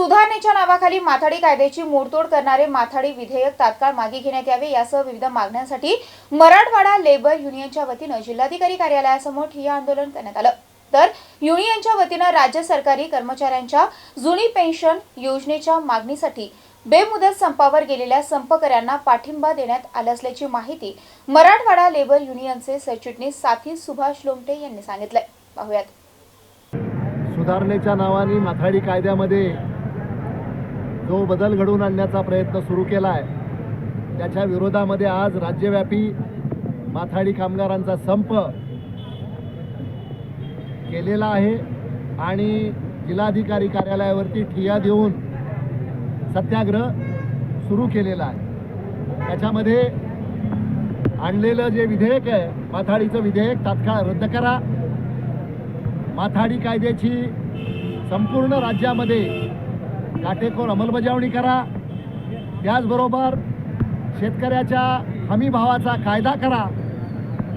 सुधारणेच्या नावाखाली माथाडी कायद्याची मोडतोड करणारे माथाडी विधेयक तात्काळ मागे घेण्यात यावे यासह विविध मागण्यांसाठी मराठवाडा लेबर युनियनच्या वतीनं जिल्हाधिकारी कार्यालयासमोर ठिय्या आंदोलन करण्यात आलं. तर युनियनच्या वतीनं राज्य सरकारी कर्मचाऱ्यांच्या जुनी पेन्शन योजनेच्या मागणीसाठी बेमुदत संपावर गेलेल्या संपकऱ्यांना पाठिंबा देण्यात आला असल्याची माहिती मराठवाडा लेबर युनियनचे सरचिटणीस साथी सुभाष लोमटे यांनी सांगितलंय. पाहुयात. सुधारणेच्या नावाने माथाडी कायद्यामध्ये जो बदल घडवून आणण्याचा प्रयत्न सुरू केला आहे त्याच्या विरोधामध्ये आज राज्यव्यापी माथाडी कामगारांचा संप केलेला आहे आणि जिल्हाधिकारी कार्यालयावरती ठिया देऊन सत्याग्रह सुरू केलेला आहे. त्याच्यामध्ये आणलेलं जे विधेयक आहे माथाडीचं विधेयक तात्काळ रद्द करा. माथाडी कायद्याची संपूर्ण राज्यामध्ये काटेकोर अंमलबजावणी करा. त्याचबरोबर शेतकऱ्याच्या हमी भावाचा कायदा करा.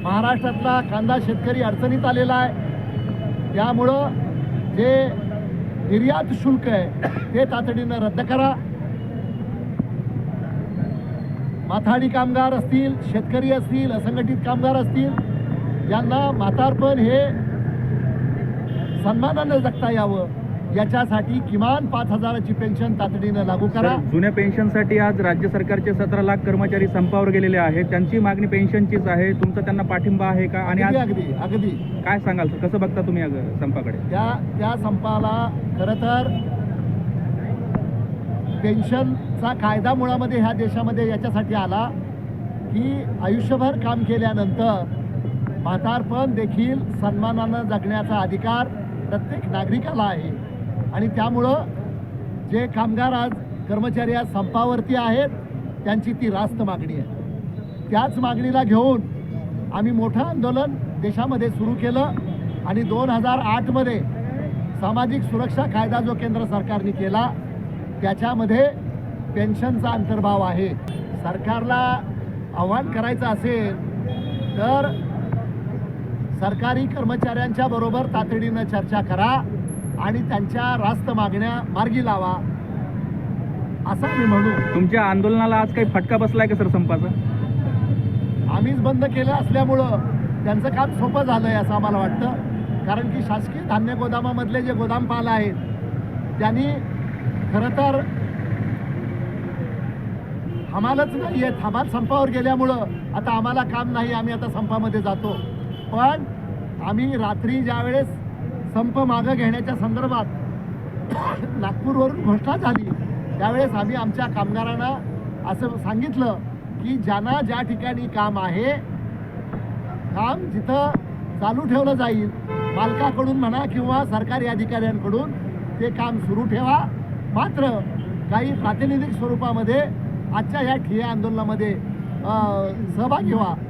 महाराष्ट्रातला कांदा शेतकरी अडचणीत आलेला आहे. त्यामुळं जे निर्यात शुल्क आहे ते तातडीनं रद्द करा. माथाडी कामगार असतील शेतकरी असतील असंघटित कामगार असतील ज्यांना म्हातारपण हे सन्मानानं जगता यावं. याच्यासाठी किमान पाच हजाराची पेन्शन तातडीनं लागू करा. जुन्या पेन्शनसाठी आज राज्य सरकारचे सतरा लाख कर्मचारी संपावर गेलेले आहेत. त्यांची मागणी पेन्शनचीच आहे. तुमचा त्यांना पाठिंबा आहे का? आणि अगदी आज अगदी अगदी काय सांगाल? कसं बघता तुम्ही या ग- संपाकडे? त्या त्या संपाला खरं तर पेन्शनचा कायदा मुळामध्ये ह्या देशामध्ये याच्यासाठी आला की आयुष्यभर काम केल्यानंतर म्हातारपण देखील सन्मानानं जगण्याचा अधिकार प्रत्येक नागरिकाला आहे. आणि त्यामुळं जे कामगार आज कर्मचारी आज संपावरती आहेत त्यांची ती रास्त मागणी आहे. त्याच मागणीला घेऊन आम्ही मोठं आंदोलन देशामध्ये सुरू केलं आणि दोन हजार आठमध्ये सामाजिक सुरक्षा कायदा जो केंद्र सरकारने केला त्याच्यामध्ये पेन्शनचा अंतर्भाव आहे. सरकारला आव्हान करायचं असेल तर सरकारी कर्मचाऱ्यांच्या बरोबर तातडीनं चर्चा करा. आणि त्यांच्या रास्त मागण्या मार्गी लावा असं मी म्हणू. तुमच्या आंदोलनाला आज काही फटका बसलाय का सर संपाचा? आम्हीच बंद केलं असल्यामुळं त्यांचं काम सोपं झालं आहे असं आम्हाला वाटतं. कारण की शासकीय धान्य गोदामामधले जे गोदाम पाल आहेत त्यांनी खरं तर हमालच नाही आहेत. हमाल संपावर गेल्यामुळं आता आम्हाला काम नाही आम्ही आता संपामध्ये जातो. पण आम्ही रात्री ज्यावेळेस संप मागं घेण्याच्या संदर्भात नागपूरवरून घोषणा झाली. त्यावेळेस आम्ही आमच्या कामगारांना असं सांगितलं की ज्यांना ज्या ठिकाणी काम आहे काम जिथं चालू ठेवलं जाईल मालकाकडून म्हणा किंवा सरकारी अधिकाऱ्यांकडून ते काम सुरू ठेवा. मात्र काही प्रातिनिधिक स्वरूपामध्ये आजच्या या ठिय्या आंदोलनामध्ये सहभागी व्हा.